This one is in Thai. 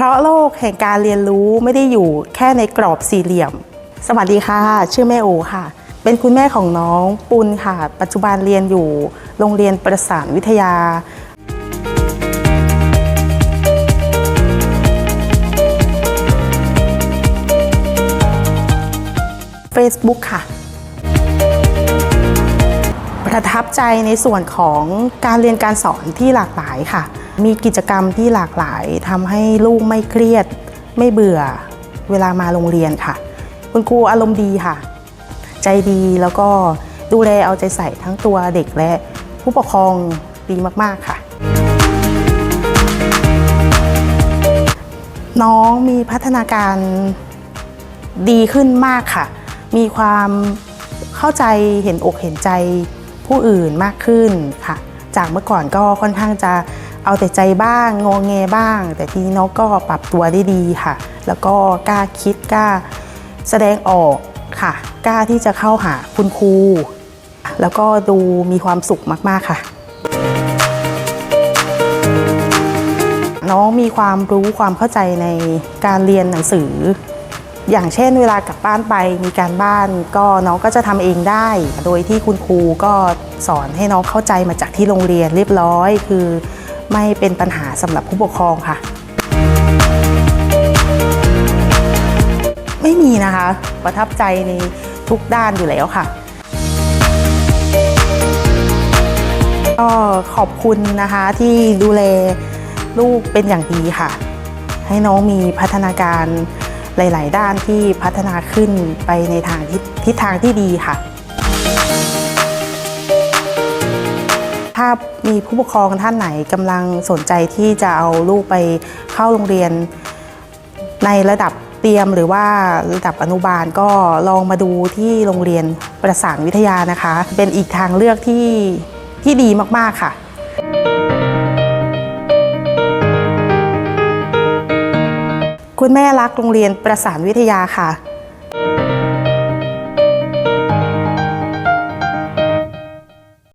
พราะโลกแห่งการเรียนรู้ไม่ได้อยู่แค่ในกรอบสี่เหลี่ยม สวัสดีค่ะ ชื่อแม่โอค่ะ เป็นคุณแม่ของน้องปุณค่ะ ปัจจุบันเรียนอยู่โรงเรียนประสานวิทยา Facebook ค่ะ ประทับใจในส่วนของการเรียนการสอนที่หลากหลายค่ะ มีกิจกรรมที่หลากหลายทำให้ลูกไม่เครียด ไม่เบื่อเวลามาโรงเรียนค่ะ คุณครูอารมณ์ดีค่ะ ใจดีแล้วก็ดูแลเอาใจใส่ทั้งตัวเด็กและผู้ปกครองดีมาก ๆ ค่ะ น้องมีพัฒนาการดีขึ้นมากค่ะ มีความเข้าใจเห็นอกเห็นใจ ผู้อื่นมากขึ้นค่ะ จากเมื่อก่อนก็ค่อนข้างจะเอาแต่ใจบ้างงอแงบ้าง แต่ทีนี้น้องก็ปรับตัวได้ดีค่ะ แล้วก็กล้าคิดกล้าแสดงออกค่ะ กล้าที่จะเข้าหาคุณครู แล้วก็ดูมีความสุขมาก ๆ ค่ะ น้องมีความรู้ความเข้าใจในการเรียนหนังสือ อย่างเช่นเวลากลับบ้านไปมีการบ้านก็น้องก็จะทำเองได้ โดยที่คุณครูก็สอนให้น้องเข้าใจมาจากที่โรงเรียนเรียบร้อย คือไม่เป็นปัญหาสำหรับผู้ปกครองค่ะไม่มีนะคะ ประทับใจในทุกด้านอยู่แล้วค่ะก็ขอบคุณนะคะที่ดูแลลูกเป็นอย่างดีค่ะ ให้น้องมีพัฒนาการ หลาย ๆ ด้านที่พัฒนาขึ้นไปในทางทิศทางที่ดีค่ะ ถ้ามีผู้ปกครองท่านไหนกำลังสนใจที่จะเอาลูกไปเข้าโรงเรียน ในระดับเตรียมหรือว่าระดับอนุบาลก็ลองมาดูที่โรงเรียนประสานวิทยานะคะ เป็นอีกทางเลือกที่ที่ดีมาก ๆ ค่ะ คุณแม่รักโรงเรียนประสานวิทยาค่ะ